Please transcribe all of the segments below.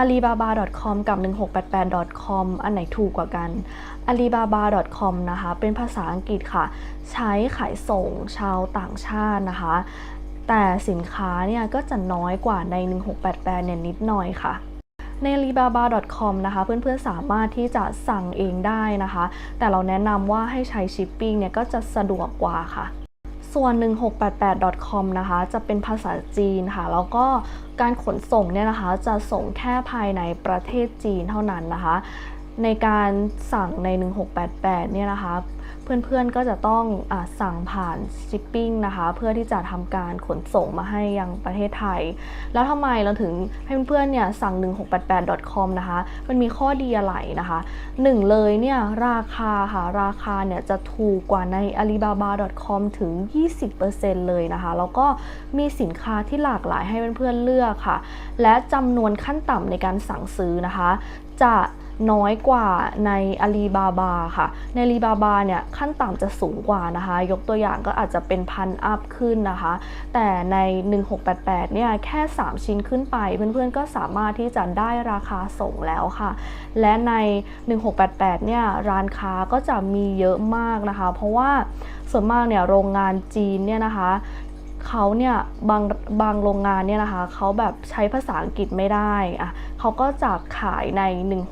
alibaba.com กับ 1688.com อันไหนถูกกว่ากัน alibaba.com นะคะ เป็นภาษาอังกฤษค่ะ ใช้ขายส่งชาวต่างชาตินะคะ แต่สินค้าเนี่ยก็จะน้อยกว่าใน 1688 เนี่ยนิดหน่อยค่ะใน alibaba.com นะคะ เพื่อนๆสามารถที่จะสั่งเองได้นะคะ แต่เราแนะนำว่าให้ใช้ชิปปิ้งเนี่ยก็จะสะดวกกว่าค่ะ ส่วน 1688.com นะคะจะเป็นภาษาจีนค่ะ แล้วก็การขนส่งเนี่ยนะคะจะส่งแค่ภายในประเทศจีนเท่านั้นนะคะ ในการสั่งใน 1688 เนี่ยนะคะ เพื่อนๆก็จะต้องอสั่งผ่านชิปปิ้งนะคะ เพื่อที่จะทำการขนส่งมาให้ยังประเทศไทย แล้วทำไมเราถึงให้เพื่อนๆเนี่ยสั่ง 1688.com นะคะ มันมีข้อดีอะไรนะคะหนึ่งเลยเนี่ยราคาค่ะราคาเนี่ยจะถูกกว่าใน alibaba.com ถึง 20%เลยนะคะ แล้วก็มีสินค้าที่หลากหลายให้เพื่อนๆเลือกค่ะ และจำนวนขั้นต่ำในการสั่งซื้อนะคะ จะน้อยกว่าใน Alibaba ค่ะ ใน Alibaba เนี่ยขั้นต่ำจะสูงกว่านะคะ ยกตัวอย่างก็อาจจะเป็นพันอัพขึ้นนะคะ แต่ใน 1688 เนี่ยแค่ 3 ชิ้นขึ้นไป เพื่อนๆก็สามารถที่จะได้ราคาส่งแล้วค่ะ และใน 1688 เนี่ยร้านค้าก็จะมีเยอะมากนะคะ เพราะว่าส่วนมากเนี่ยโรงงานจีนเนี่ยนะคะ เขาเนี่ยบางบางโรงงานเนี่ยนะคะเขาแบบใช้ภาษาอังกฤษไม่ได้อะเขาก็จะขายใน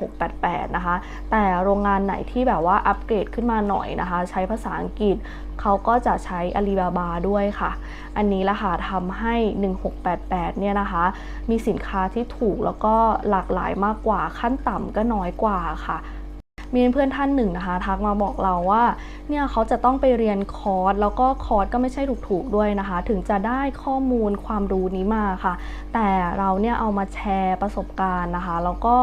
1688 นะคะ แต่โรงงานไหนที่แบบว่าอัปเกรดขึ้นมาหน่อยนะคะ ใช้ภาษาอังกฤษเขาก็จะใช้ Alibaba ด้วยค่ะ อันนี้ละค่ะทำให้ 1688 เนี่ยนะคะ มีสินค้าที่ถูกแล้วก็หลากหลายมากกว่าขั้นต่ำก็น้อยกว่าค่ะ มีเพื่อนท่านหนึ่งนะคะ ทักมาบอกเราว่าเนี่ยเขาจะต้องไปเรียนคอร์สแล้วก็คอร์สก็ไม่ใช่ถูกๆด้วยนะคะ ถึงจะได้ข้อมูลความรู้นี้มาค่ะ แต่เราเนี่ยเอามาแชร์ประสบการณ์นะคะ แล้วก็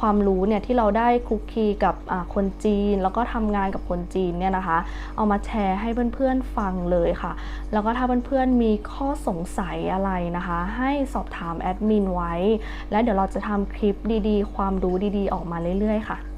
ความรู้เนี่ยที่เราได้คุกคีกับคนจีน แล้วก็ทำงานกับคนจีนเนี่ยนะคะ เอามาแชร์ให้เพื่อนๆฟังเลยค่ะ แล้วก็ถ้าเพื่อนๆมีข้อสงสัยอะไรนะคะ ให้สอบถามแอดมินไว้ และเดี๋ยวเราจะทำคลิปดีๆ ความรู้ดีๆ ออกมาเรื่อยๆค่ะ